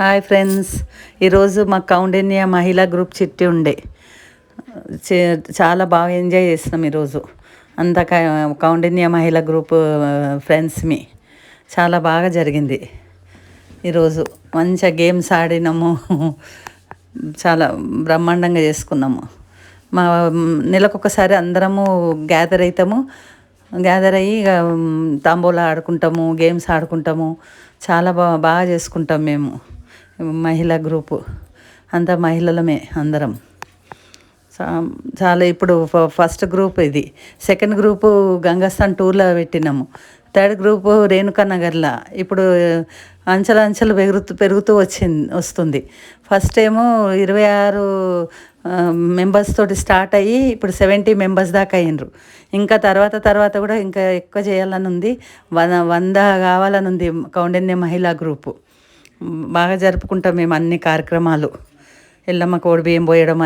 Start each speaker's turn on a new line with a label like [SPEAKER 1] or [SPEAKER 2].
[SPEAKER 1] Hi friends. ఈరోజు మా కౌండిన్య మహిళా గ్రూప్ చిట్టి ఉండే. చాలా బాగా ఎంజాయ్ చేసినాం ఈరోజు. అంత కౌండిన్య మహిళా గ్రూప్ ఫ్రెండ్స్ మీ. చాలా బాగా జరిగింది ఈరోజు. మంచిగా గేమ్స్ ఆడినాము. చాలా బ్రహ్మాండంగా చేసుకున్నాము. మా నెలకొకసారి అందరము గ్యాదర్ అవుతాము గ్యాదర్ అయ్యి ఇక తాంబూలా ఆడుకుంటాము గేమ్స్ ఆడుకుంటాము. చాలా బాగా బాగా చేసుకుంటాం మేము. మహిళా గ్రూపు. అంతా మహిళలమే అందరం. చాలా ఇప్పుడు ఫ- ఫస్ట్ గ్రూప్ ఇది. సెకండ్ గ్రూపు గంగస్థాన్ టూర్లో పెట్టినాము. థర్డ్ గ్రూపు రేణుకా నగర్లో. ఇప్పుడు అంచెల అంచెలు పెరుగుతూ పెరుగుతూ వచ్చింది వస్తుంది. ఫస్ట్ ఏమో ఇరవై ఆరు మెంబర్స్ తోటి స్టార్ట్ అయ్యి ఇప్పుడు సెవెంటీ మెంబర్స్ దాకా అయ్యిండ్రు ఇంకా తర్వాత తర్వాత కూడా ఇంకా ఎక్కువ చేయాలని ఉంది. వంద వంద కావాలని ఉంది కౌండిన్య మహిళా గ్రూపు. బాగా జరుపుకుంటాం మేము అన్ని కార్యక్రమాలు. ఎల్లమ్మ కోడి బియ్యం పోయడం